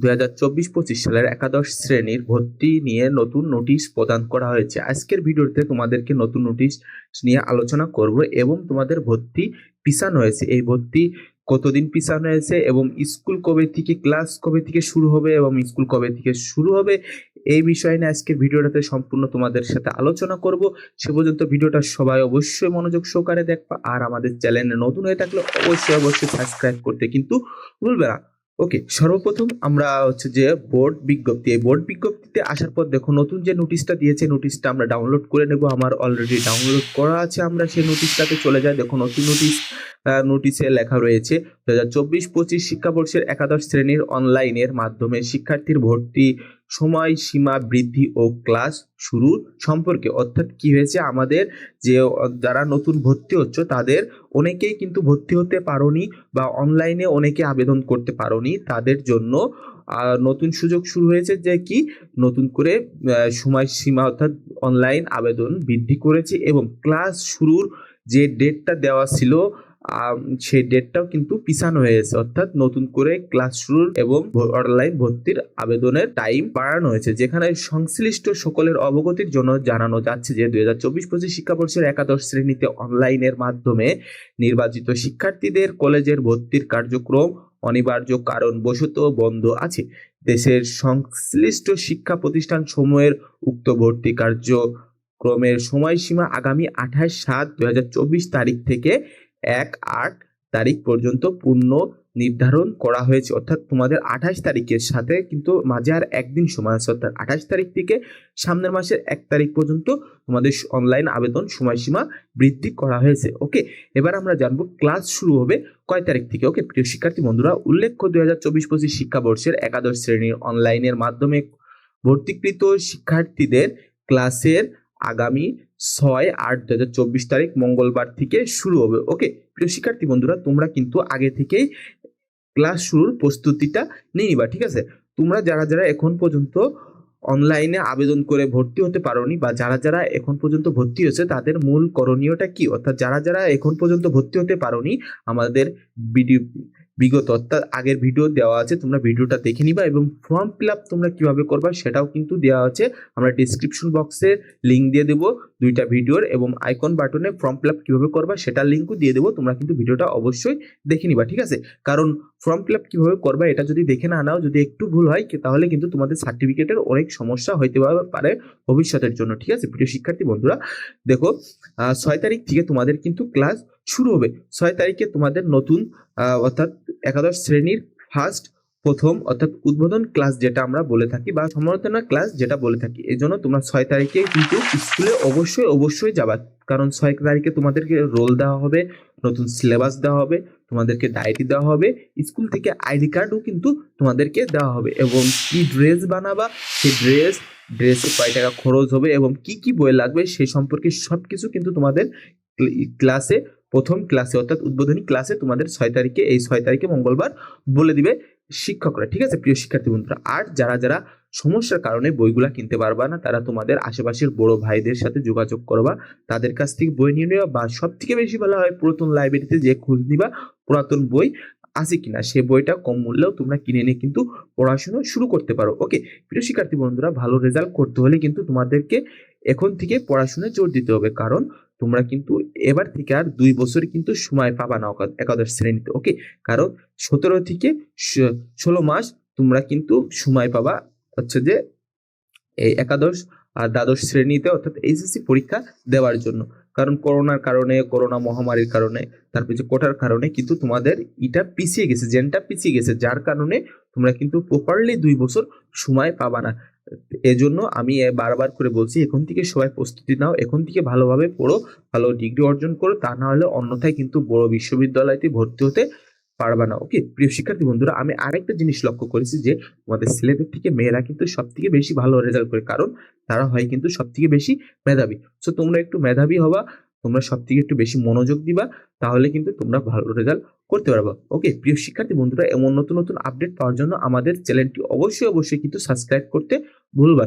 দুই হাজার চব্বিশ পঁচিশ সালের একাদশ শ্রেণির ভর্তি নিয়ে নতুন নোটিশ প্রদান করা হয়েছে। আজকের ভিডিওতে তোমাদেরকে নতুন নোটিশ নিয়ে আলোচনা করব এবং তোমাদের ভর্তি পিছানো হয়েছে। এই ভর্তি কতদিন পিছানো হয়েছে এবং স্কুল কবে থেকে, ক্লাস কবে থেকে শুরু হবে এবং স্কুল কবে থেকে শুরু হবে, এই বিষয় নিয়ে আজকের ভিডিওটাতে সম্পূর্ণ তোমাদের সাথে আলোচনা করব। সে পর্যন্ত ভিডিওটা সবাই অবশ্যই মনোযোগ সহকারে দেখবা আর আমাদের চ্যানেলে নতুন হয়ে থাকলে অবশ্যই অবশ্যই সাবস্ক্রাইব করতে কিন্তু ভুলবে না। ওকে সর্বপ্রথম আমরা হচ্ছে যে বোর্ড বিজ্ঞপ্তি, এই বোর্ড বিজ্ঞপ্তিতে আসার পর দেখো নতুন যে নোটিশটা দিয়েছে নোটিশটা আমরা ডাউনলোড করে নেব। আমার অলরেডি ডাউনলোড করা আছে, আমরা সেই নোটিশটাতে চলে যাই। দেখো নতুন নোটিশ নোটিশে লেখা রয়েছে দু হাজার চব্বিশ পঁচিশ শিক্ষাবর্ষের একাদশ শ্রেণির অনলাইনের মাধ্যমে শিক্ষার্থীর ভর্তি সময় সীমা বৃদ্ধি ও ক্লাস শুরু সম্পর্কে। অর্থাৎ কি হয়েছে? আমাদের যে যারা নতুন ভর্তি হচ্ছে, তাদের অনেকেই কিন্তু ভর্তি হতে পারোনি বা অনলাইনে অনেকে আবেদন করতে পারোনি। তাদের জন্য নতুন সুযোগ শুরু হয়েছে যে কি? নতুন করে সময়সীমা অর্থাৎ অনলাইন আবেদন বৃদ্ধি করেছে এবং ক্লাস শুরুর যে ডেটটা দেওয়া ছিল সেই ডেটটাও কিন্তু পিছানো হয়েছে। অর্থাৎ নতুন করে ক্লাস শুরুর এবং অনলাইন ভর্তির আবেদনের টাইম বাড়ানো হয়েছে, যেখানে সংশ্লিষ্ট সকলের অবগতির জন্য জানানো যাচ্ছে যে, দুই হাজার চব্বিশ পঁচিশ শিক্ষাবর্ষের একাদশ শ্রেণীতে অনলাইনের মাধ্যমে নির্বাচিত শিক্ষার্থীদের কলেজের ভর্তির কার্যক্রম অনিবার্য কারণ কারণবশত বন্ধ আছে। দেশের সংশ্লিষ্ট শিক্ষা প্রতিষ্ঠান সমূহের উক্ত ভর্তি কার্যক্রমের সময়সীমা আগামী আঠাশ সাত চব্বিশ তারিখ থেকে এক আট তারিখ পর্যন্ত পূর্ণ নির্ধারণ করা হয়েছে। অর্থাৎ তোমাদের আঠাশ তারিখের সাথে কিন্তু মাঝে আর একদিন সময় আছে। অর্থাৎ আঠাশ তারিখ থেকে সামনের মাসের এক তারিখ পর্যন্ত তোমাদের অনলাইন আবেদন সময়সীমা বৃদ্ধি করা হয়েছে। ওকে এবার আমরা জানব ক্লাস শুরু হবে কয় তারিখ থেকে? ওকে প্রিয় শিক্ষার্থী বন্ধুরা, উল্লেখ্য দুই হাজার চব্বিশ পঁচিশ শিক্ষাবর্ষের একাদশ শ্রেণির অনলাইনের মাধ্যমে ভর্তিকৃত শিক্ষার্থীদের ক্লাসের আগামী ছয় আট দু হাজার চব্বিশ তারিখ মঙ্গলবার থেকে শুরু হবে ওকে প্রিয় শিক্ষার্থী বন্ধুরা, তোমরা কিন্তু আগে থেকেই ক্লাস শুরুর প্রস্তুতিটা নিয়ে নিবা, ঠিক আছে? তোমরা যারা যারা এখন পর্যন্ত অনলাইনে আবেদন করে ভর্তি হতে পারোনি বা যারা যারা এখন পর্যন্ত ভর্তি হয়েছে, তাদের মূল করণীয়টা কি? অর্থাৎ যারা যারা এখন পর্যন্ত ভর্তি হতে পারোনি, আমাদের ভিডিও বিগত অর্থাৎ আগের ভিডিও দেওয়া আছে, তোমরা ভিডিওটা দেখে নিবা এবং ফর্ম ফিল আপ তোমরা কীভাবে করবা সেটাও কিন্তু দেওয়া আছে। আমরা ডিসক্রিপশন বক্সে লিঙ্ক দিয়ে দেবো দুইটা ভিডিওর এবং আইকন বাটনে ফর্ম ফিল আপ কীভাবে করবা সেটার লিঙ্কও দিয়ে দেবো, তোমরা কিন্তু ভিডিওটা অবশ্যই দেখে নিবা, ঠিক আছে? কারণ ফর্ম ফিল আপ কীভাবে করবা এটা যদি দেখে না নাও, যদি একটু ভুল হয় তাহলে কিন্তু তোমাদের সার্টিফিকেটের অনেক সমস্যা হইতে পারে ভবিষ্যতের জন্য, ঠিক আছে? প্রিয় শিক্ষার্থী বন্ধুরা, দেখো ছয় তারিখ থেকে তোমাদের কিন্তু ক্লাস শুরু হবে। ছয় তারিখে তোমাদের নতুন অর্থাৎ একাদশ শ্রেণির ফার্স্ট প্রথম, অর্থাৎ উদ্বোধন ক্লাস যেটা আমরা বলে থাকি বা সমালোচনা ক্লাস যেটা বলে থাকি। এই জন্য তোমরা ছয় তারিখে কিন্তু স্কুলে অবশ্যই অবশ্যই যাবা। কারণ ছয় তারিখে তোমাদেরকে রোল দেওয়া হবে, নতুন সিলেবাস দেওয়া হবে, তোমাদেরকে ডায়েরি দেওয়া হবে স্কুল থেকে আইডি কার্ডও কিন্তু তোমাদেরকে দেওয়া হবে। এবং কি ড্রেস বানাবা, সেই ড্রেস ড্রেসে কয় টাকা খরচ হবে এবং কি কি বই লাগবে সেই সম্পর্কে সব কিছু কিন্তু তোমাদের ক্লাসে প্রথম ক্লাসে, অর্থাৎ উদ্বোধনী ক্লাসে তোমাদের ছয় তারিখে, এই ছয় তারিখে মঙ্গলবার বলে দিবে শিক্ষকরা, ঠিক আছে প্রিয় শিক্ষার্থী বন্ধুরা? আর যারা যারা সমস্যার কারণে বইগুলা কিনতে পারবা না, তারা তোমাদের আশেপাশের বড় ভাইদের সাথে যোগাযোগ করবা, তাদের কাছ থেকে বই নিয়ে নেওয়া বা সব থেকে বেশি ভালো হয় পুরাতন লাইব্রেরিতে যে খোঁজ নিবা, পুরাতন বই। আছে কিনা? সে বইটা কম মূল্যেও তোমরা কিনে নিয়ে কিন্তু পড়াশোনা শুরু করতে পারো। ওকে প্রিয় শিক্ষার্থী বন্ধুরা, ভালো রেজাল্ট করতে হলে কিন্তু তোমাদেরকে এখন থেকে পড়াশোনায় জোর দিতে হবে। কারণ তোমরা কিন্তু এবার থেকে আর দুই বছর কিন্তু সময় পাবা না একাদশ শ্রেণীতে। ওকে কারণ সতেরো থেকে ষোলো মাস তোমরা কিন্তু সময় পাবা হচ্ছে যে এই একাদশ আর দ্বাদশ শ্রেণীতে অর্থাৎ এইচএসসি পরীক্ষা দেওয়ার জন্য। কারণ করোনার কারণে, করোনা মহামারীর কারণে তারপরে যে কোটার কারণে কিন্তু তোমাদের এটা পিছিয়ে গেছে, জেনটা পিছিয়ে গেছে, যার কারণে তোমরা কিন্তু প্রপারলি দুই বছর সময় পাবা না। এজন্য আমি বারবার করে বলছি, এখন থেকে সবাই প্রস্তুতি নাও, এখন থেকে ভালোভাবে পড়ো, ভালো ডিগ্রি অর্জন করো, তা না হলে অন্যথায় কিন্তু বড় বিশ্ববিদ্যালয়তে ভর্তি হতে পারবা না। ওকে প্রিয় শিক্ষার্থী বন্ধুরা, আমি আরেকটা জিনিস লক্ষ্য করেছি যে তোমাদের ছেলেদের থেকে মেয়েরা কিন্তু সব থেকে বেশি ভালো রেজাল্ট করে। কারণ তারা হয় কিন্তু সব থেকে বেশি মেধাবী। সো তোমরা একটু মেধাবী হবা, তোমরা সব থেকে একটু বেশি মনোযোগ দিবা, তাহলে কিন্তু তোমরা ভালো রেজাল্ট করতে পারবা। ওকে প্রিয় শিক্ষার্থী বন্ধুরা, এমন নতুন নতুন আপডেট পাওয়ার জন্য আমাদের চ্যানেলটি অবশ্যই অবশ্যই কিন্তু সাবস্ক্রাইব করতে ভুলবা।